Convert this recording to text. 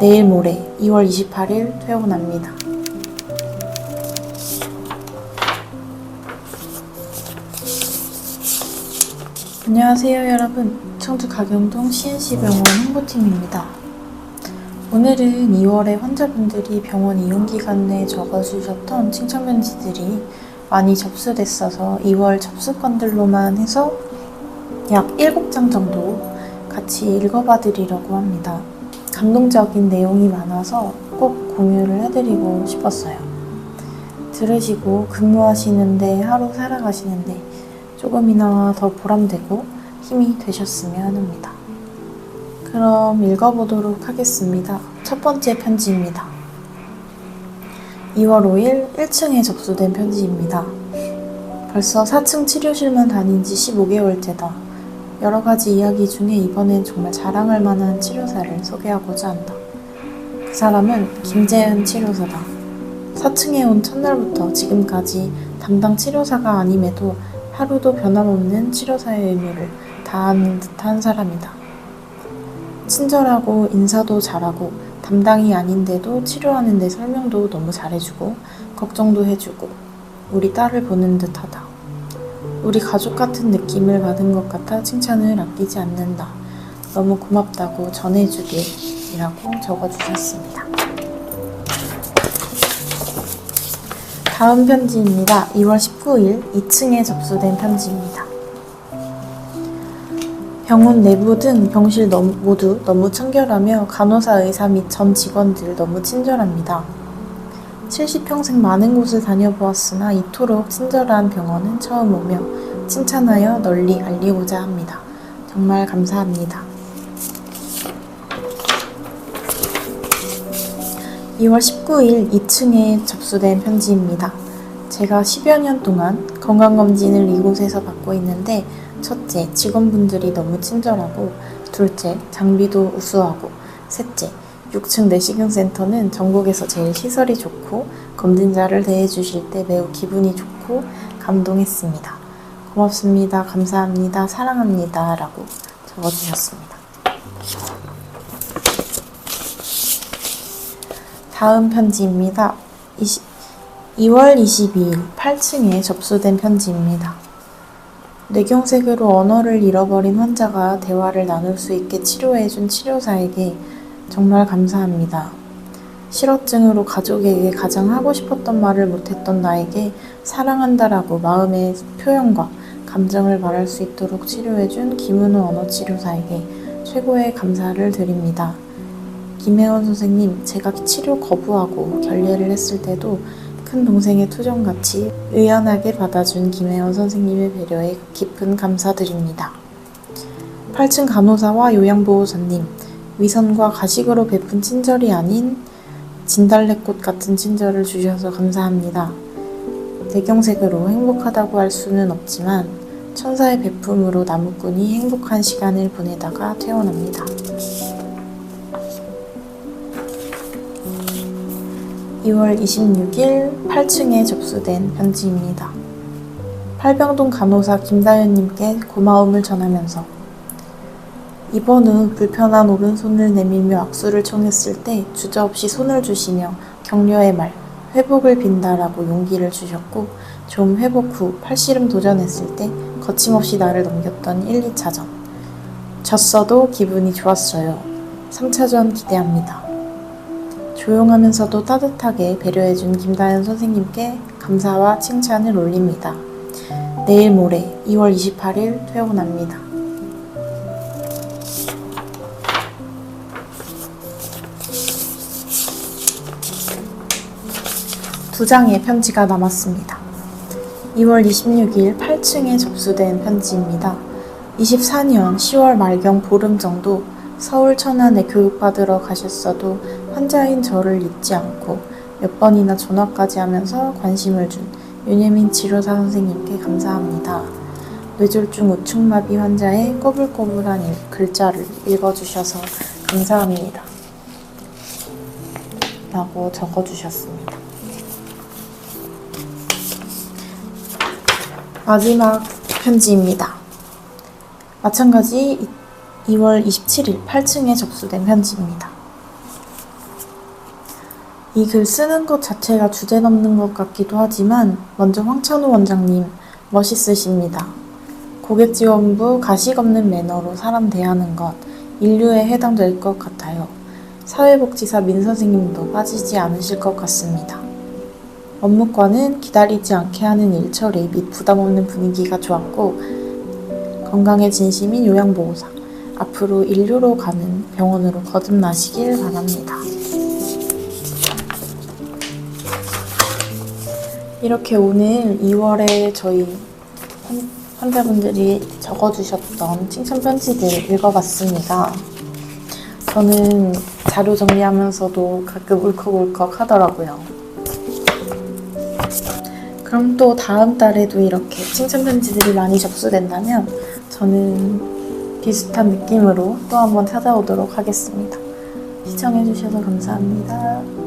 내일 모레 2월 28일 퇴원합니다. 안녕하세요 여러분 청주 가경동 CNC병원 홍보팀입니다. 오늘은 2월에 환자분들이 병원 이용 기간 내에 적어주셨던 칭찬 편지들이 많이 접수됐어서 2월 접수건들로만 해서 약 7장 정도 같이 읽어봐 드리려고 합니다. 감동적인 내용이 많아서 꼭 공유를 해드리고 싶었어요. 들으시고 근무하시는데 하루 살아가시는데 조금이나마 더 보람되고 힘이 되셨으면 합니다. 그럼 읽어보도록 하겠습니다. 첫 번째 편지입니다. 2월 5일 1층에 접수된 편지입니다. 벌써 4층 치료실만 다닌 지 15개월째다. 여러 가지 이야기 중에 이번엔 정말 자랑할 만한 치료사를 소개하고자 한다. 그 사람은 김재은 치료사다. 4층에 온 첫날부터 지금까지 담당 치료사가 아님에도 하루도 변함없는 치료사의 의무를 다하는 듯한 사람이다. 친절하고 인사도 잘하고 담당이 아닌데도 치료하는 데 설명도 너무 잘해주고 걱정도 해주고 우리 딸을 보는 듯하다. 우리 가족 같은 느낌을 받은 것 같아 칭찬을 아끼지 않는다. 너무 고맙다고 전해주길 이라고 적어주셨습니다. 다음 편지입니다. 2월 19일 2층에 접수된 편지입니다. 병원 내부 등 병실 너무- 모두 너무 청결하며 간호사, 의사 및 전 직원들 너무 친절합니다. 70평생 많은 곳을 다녀보았으나 이토록 친절한 병원은 처음 오며 칭찬하여 널리 알리고자 합니다. 정말 감사합니다. 2월 19일 2층에 접수된 편지입니다. 제가 10여 년 동안 건강검진을 이곳에서 받고 있는데 첫째, 직원분들이 너무 친절하고 둘째, 장비도 우수하고 셋째, 6층 내시경센터는 전국에서 제일 시설이 좋고 검진자를 대해주실 때 매우 기분이 좋고 감동했습니다. 고맙습니다. 감사합니다. 사랑합니다. 라고 적어주셨습니다. 다음 편지입니다. 20, 2월 22일 8층에 접수된 편지입니다. 뇌경색으로 언어를 잃어버린 환자가 대화를 나눌 수 있게 치료해준 치료사에게 정말 감사합니다. 실어증으로 가족에게 가장 하고 싶었던 말을 못했던 나에게 사랑한다라고 마음의 표현과 감정을 말할 수 있도록 치료해준 김은호 언어치료사에게 최고의 감사를 드립니다. 김혜원 선생님, 제가 치료 거부하고 결례를 했을 때도 큰 동생의 투정같이 의연하게 받아준 김혜원 선생님의 배려에 깊은 감사드립니다. 8층 간호사와 요양보호사님, 위선과 가식으로 베푼 친절이 아닌 진달래꽃 같은 친절을 주셔서 감사합니다. 대경색으로 행복하다고 할 수는 없지만 천사의 베품으로 나무꾼이 행복한 시간을 보내다가 퇴원합니다. 2월 26일 8층에 접수된 편지입니다. 팔병동 간호사 김다현님께 고마움을 전하면서 후 불편한 오른손을 내밀며 악수를 청했을 때 주저없이 손을 주시며 격려의 말, 회복을 빈다라고 용기를 주셨고 좀 회복 후 팔씨름 도전했을 때 거침없이 나를 넘겼던 1, 2차전. 졌어도 기분이 좋았어요. 3차전 기대합니다. 조용하면서도 따뜻하게 배려해준 김다현 선생님께 감사와 칭찬을 올립니다. 내일 모레 2월 28일 퇴원합니다. 두 장의 편지가 남았습니다. 2월 26일 8층에 접수된 편지입니다. 24년 10월 말경 보름 정도 서울 천안에 교육받으러 가셨어도 환자인 저를 잊지 않고 몇 번이나 전화까지 하면서 관심을 준 윤예민 치료사 선생님께 감사합니다. 뇌졸중 우측마비 환자의 꼬불꼬불한 일- 글자를 읽어주셔서 감사합니다. 라고 적어주셨습니다. 마지막 편지입니다. 마찬가지 2월 27일 8층에 접수된 편지입니다. 이 글 쓰는 것 자체가 주제 넘는 것 같기도 하지만 먼저 황찬우 원장님 멋있으십니다. 고객 지원부 가식 없는 매너로 사람 대하는 것 인류에 해당될 것 같아요. 사회복지사 민 선생님도 빠지지 않으실 것 같습니다. 업무과는 기다리지 않게 하는 일 처리 및 부담 없는 분위기가 좋았고 건강에 진심인 요양보호사 앞으로 인류로 가는 병원으로 거듭나시길 바랍니다. 이렇게 오늘 2월에 저희 환- 환자분들이 적어주셨던 칭찬 편지들 읽어봤습니다. 저는 자료 정리하면서도 가끔 울컥울컥 하더라고요. 그럼 또 다음 달에도 이렇게 칭찬 편지들이 많이 접수된다면 저는 비슷한 느낌으로 또 한번 찾아오도록 하겠습니다. 시청해주셔서 감사합니다.